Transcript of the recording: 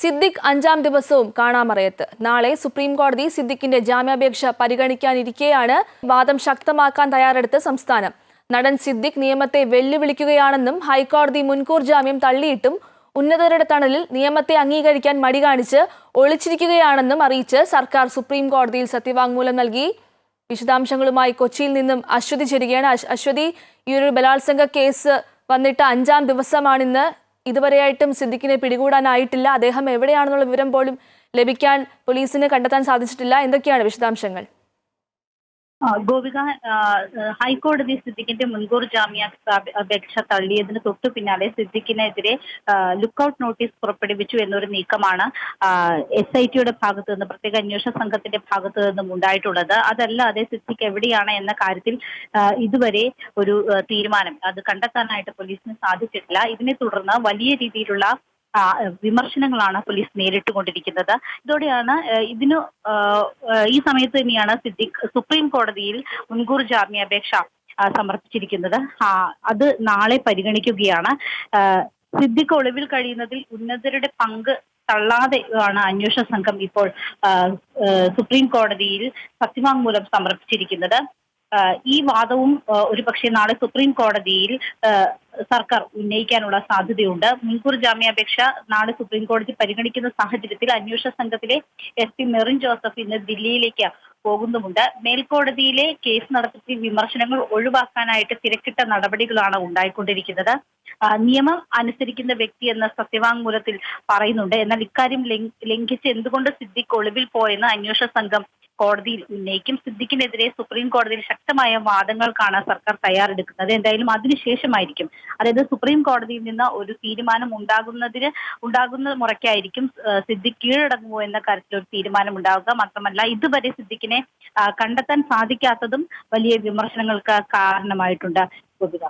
സിദ്ദിഖ് അഞ്ചാം ദിവസവും കാണാമറയത്ത്. നാളെ സുപ്രീം കോടതി സിദ്ദിഖിന്റെ ജാമ്യാപേക്ഷ പരിഗണിക്കാനിരിക്കെയാണ് വാദം ശക്തമാക്കാൻ തയ്യാറെടുത്ത സംസ്ഥാനം. നടൻ സിദ്ദിഖ് നിയമത്തെ വെല്ലുവിളിക്കുകയാണെന്നും ഹൈക്കോടതി മുൻകൂർ ജാമ്യം തള്ളിയിട്ടും ഉന്നതരുടെ തണലിൽ നിയമത്തെ അംഗീകരിക്കാൻ മടി കാണിച്ച് ഒളിച്ചിരിക്കുകയാണെന്നും അറിയിച്ച് സർക്കാർ സുപ്രീം കോടതിയിൽ സത്യവാങ്മൂലം നൽകി. വിശദാംശങ്ങളുമായി കൊച്ചിയിൽ നിന്നും അശ്വതി ചേരുകയാണ്. അശ്വതി ഈ ഒരു ബലാത്സംഗ കേസ് വന്നിട്ട് അഞ്ചാം ദിവസമാണിന്ന് ഇതുവരെയായിട്ടും സിദ്ദിഖിനെ പിടികൂടാനായിട്ടില്ല. അദ്ദേഹം എവിടെയാണെന്നുള്ള വിവരം പോലും ലഭിക്കാൻ പോലീസിന് കണ്ടെത്താൻ സാധിച്ചിട്ടില്ല. എന്തൊക്കെയാണ് വിശദാംശങ്ങൾ? ഗോപിക ഹൈക്കോടതി സിദ്ദിഖിന്റെ മുൻകൂർ ജാമ്യാപേക്ഷ അപേക്ഷ തള്ളിയതിന് തൊട്ടു പിന്നാലെ സിദ്ദിഖിനെതിരെ ലുക്കൌട്ട് നോട്ടീസ് പുറപ്പെടുവിച്ചു എന്നൊരു നീക്കമാണ് എസ് ഐ ടിയുടെ ഭാഗത്തു നിന്ന് പ്രത്യേക അന്വേഷണ സംഘത്തിന്റെ ഭാഗത്തു നിന്നും ഉണ്ടായിട്ടുള്ളത്. അതല്ലാതെ സിദ്ദിഖ് എവിടെയാണ് എന്ന കാര്യത്തിൽ ഇതുവരെ ഒരു തീരുമാനം അത് കണ്ടെത്താനായിട്ട് പോലീസിന് സാധിച്ചിട്ടില്ല. ഇതിനെ തുടർന്ന് വലിയ രീതിയിലുള്ള വിമർശനങ്ങളാണ് പോലീസ് നേരിട്ട് കൊണ്ടിരിക്കുന്നത് ഇതോടെയാണ് ഇതിനു ഈ സമയത്ത് തന്നെയാണ് സിദ്ദിഖ് സുപ്രീം കോടതിയിൽ മുൻകൂർ ജാമ്യാപേക്ഷ സമർപ്പിച്ചിരിക്കുന്നത്. അത് നാളെ പരിഗണിക്കുകയാണ്. സിദ്ദിഖ് ഒളിവിൽ കഴിയുന്നതിൽ ഉന്നതരുടെ പങ്ക് തള്ളാതെ ആണ് അന്വേഷണ സംഘം ഇപ്പോൾ സുപ്രീം കോടതിയിൽ സത്യവാങ്മൂലം സമർപ്പിച്ചിരിക്കുന്നത്. ഈ വാദവും ഒരു പക്ഷേ നാളെ സുപ്രീം കോടതിയിൽ സർക്കാർ ഉന്നയിക്കാനുള്ള സാധ്യതയുണ്ട്. മുൻകൂർ ജാമ്യാപേക്ഷ നാളെ സുപ്രീം കോടതി പരിഗണിക്കുന്ന സാഹചര്യത്തിൽ അന്വേഷണ സംഘത്തിലെ എസ് പി മെറിൻ ജോസഫ് ഇന്ന് ദില്ലിയിലേക്ക് പോകുന്നുമുണ്ട്. മേൽക്കോടതിയിലെ കേസ് നടത്തി വിമർശനങ്ങൾ ഒഴിവാക്കാനായിട്ട് തിരക്കിട്ട നടപടികളാണ് ഉണ്ടായിക്കൊണ്ടിരിക്കുന്നത്. നിയമം അനുസരിക്കുന്ന വ്യക്തി എന്ന സത്യവാങ്മൂലത്തിൽ പറയുന്നുണ്ട്. എന്നാൽ ഇക്കാര്യം ലംഘ- ലംഘിച്ച് എന്തുകൊണ്ട് സിദ്ദിഖ് ഒളിവിൽ പോയെന്ന് അന്വേഷണ സംഘം കോടതിയിൽ ഉന്നയിക്കും. സിദ്ദിഖിനെതിരെ സുപ്രീം കോടതിയിൽ ശക്തമായ വാദങ്ങൾക്കാണ് സർക്കാർ തയ്യാറെടുക്കുന്നത് എന്തായാലും അതിനുശേഷമായിരിക്കും അതായത് സുപ്രീം കോടതിയിൽ നിന്ന് ഒരു തീരുമാനം ഉണ്ടാകുന്നതിന് ഉണ്ടാകുന്ന മുറയ്ക്കായിരിക്കും സിദ്ദിഖ് കീഴടങ്ങുമോ എന്ന കാര്യത്തിൽ ഒരു തീരുമാനം ഉണ്ടാവുക. മാത്രമല്ല ഇതുവരെ സിദ്ദിഖിനെ കണ്ടെത്താൻ സാധിക്കാത്തതും വലിയ വിമർശനങ്ങൾക്ക് കാരണമായിട്ടുണ്ട്. ഗോപിക.